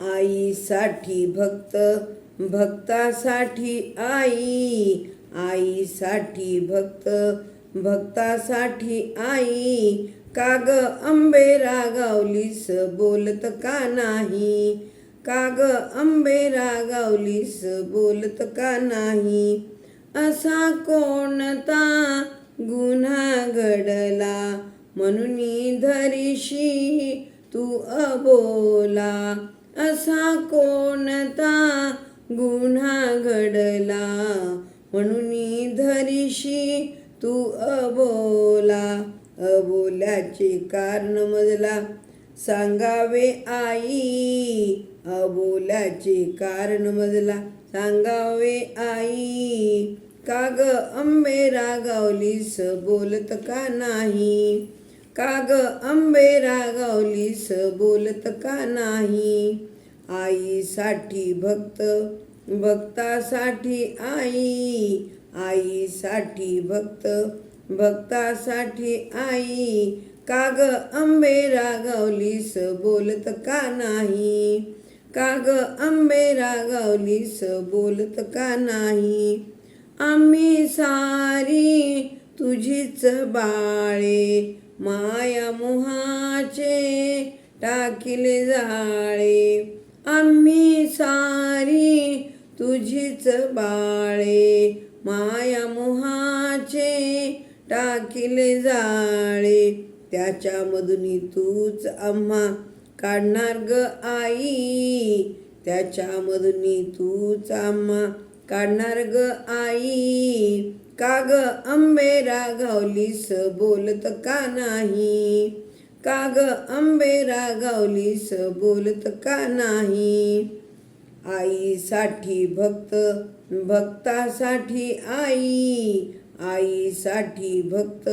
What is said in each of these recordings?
आईसाठी भक्त भक्तासाठी आई. आईसाठी भक्त भक्तासाठी आई. काग अंबे रागावलीस बोलत का नाही? काग अंबे रागावलीस बोलत का नाही? असा कोणता गुन्हा घडला? म्हणून धरीशी तू अबोला. असा कोणता गुन्हा घडला? म्हणून धरीशी तू अबोला. अबोल्याचे कारण मजला. सांगावे आई अबोल्याचे कारण मजला. सांगावे आई काग अंबे रागावलीस बोलत का नाही? काग अंबे रागावलीस बोलत का नाही? आईसाठी भक्त भक्तासाठी आई. आईसाठी भक्त भक्तासाठी आई. काग अंबे रागावलीस बोलत का नाही? काग अंबे रागावलीस बोलत का नाही? आम्ही सारी तुझीच बाळे माया मोहाचे टाकिले जाळे. आम्ही सारी तुझीच बाळे माया मोहाचे टाकिले जाळे. त्याच्यामधून तूच आम्हा काढणार ग आई. त्याच्यामधून तूच आम्हा काढणार ग आई. का ग अंबे रागावलीस बोलत का नाही? काग आंबे रागावलीस बोलत का नाही? आईसाठी भक्त भक्तासाठी आई. आईसाठी भक्त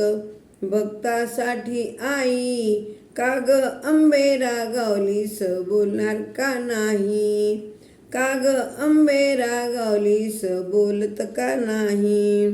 भक्तासाठी आई. काग आंबे रागावलीस बोलणार का नाही? काग आंबे रागावलीस बोलत का नाही?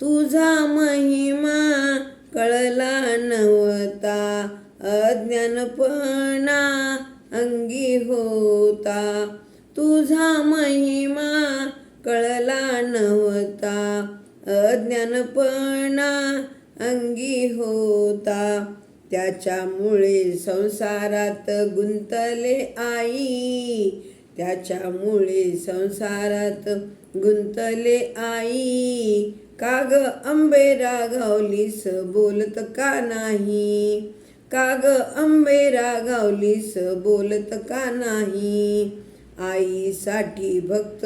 तुझा महिमा कळला नव्हता अज्ञानपणा अंगी होता. तुझा महिमा कळला नव्हता अज्ञानपणा अंगी होता. त्याच्यामुळे संसारात गुंतले आई त्याच्यामुळे संसारात गुंतले आई. काग अंबे रागावलीस बोलत का नाही? काग अंबे रागावलीस बोलत का नाही? आईसाठी भक्त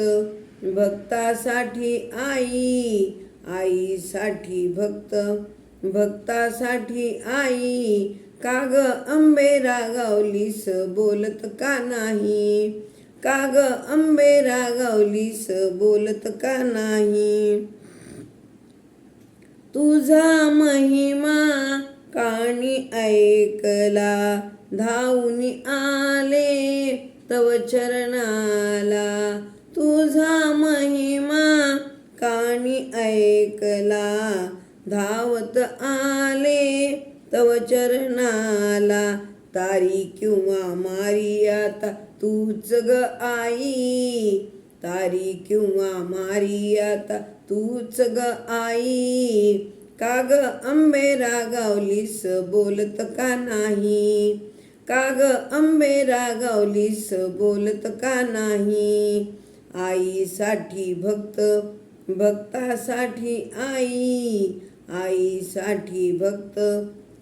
भक्तासाठी आई. आईसाठी भक्त भक्तासाठी आई. काग अंबे रागावलीस बोलत का नाही? काग अंबे रागावलीस बोलत का नाही? तुझा महिमा काणी ऐकला धावून आले तव चरणाला. तुझा महिमा काणी ऐकला धावत आले तव चरणाला. तारी किंवा मारी आता तूच ग आई. तारी किंवा मारी आता तूच ग आई. का ग अंबे रागावलीस बोलत का नाही? का ग अंबे रागावलीस बोलत का नाही? आईसाठी भक्त भक्तासाठी आई. आईसाठी भक्त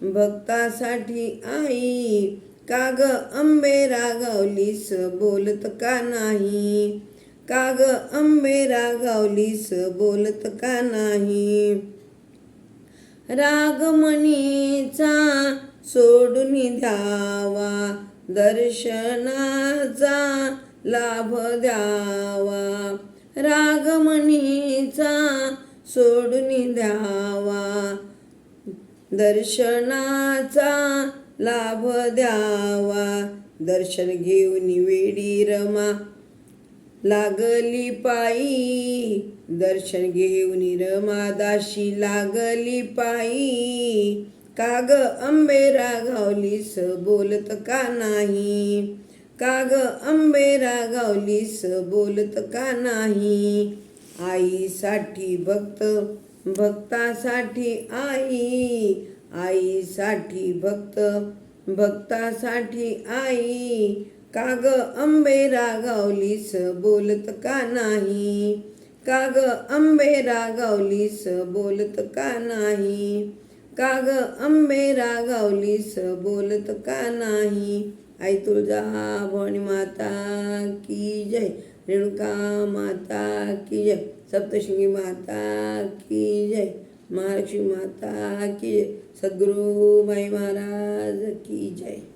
भक्तासाठी आई. का ग अंबे रागावलीस बोलत का नाही? काग अंबे रागावलीस बोलत का नाही? रागमणीचा सोडून द्यावा दर्शनाचा लाभ द्यावा. रागमणीचा सोडून द्यावा दर्शनाचा लाभ द्यावा. दर्शन घेऊन वेडी रमा लागली पायी. दर्शन घेऊन रमादाशी लागली पायी. काग अंबे रागावलीस बोलत का नाही? का ग अंबे रागावलीस बोलत का नाही? आईसाठी भक्त भक्तासाठी आई. आईसाठी भक्त भक्तासाठी आई. का अंबे रागावलीस बोलत का नाही? का ग अंबे रागावलीस बोलत का नाही? का ग अंबे रागावलीस बोलत का नाही? आई तुळजा भवानी माता की जय. रेणुका माता की जय. सप्तशृंगी माता की जय. महालक्ष्मी माता की जय. सद्गुरु माई महाराज की जय.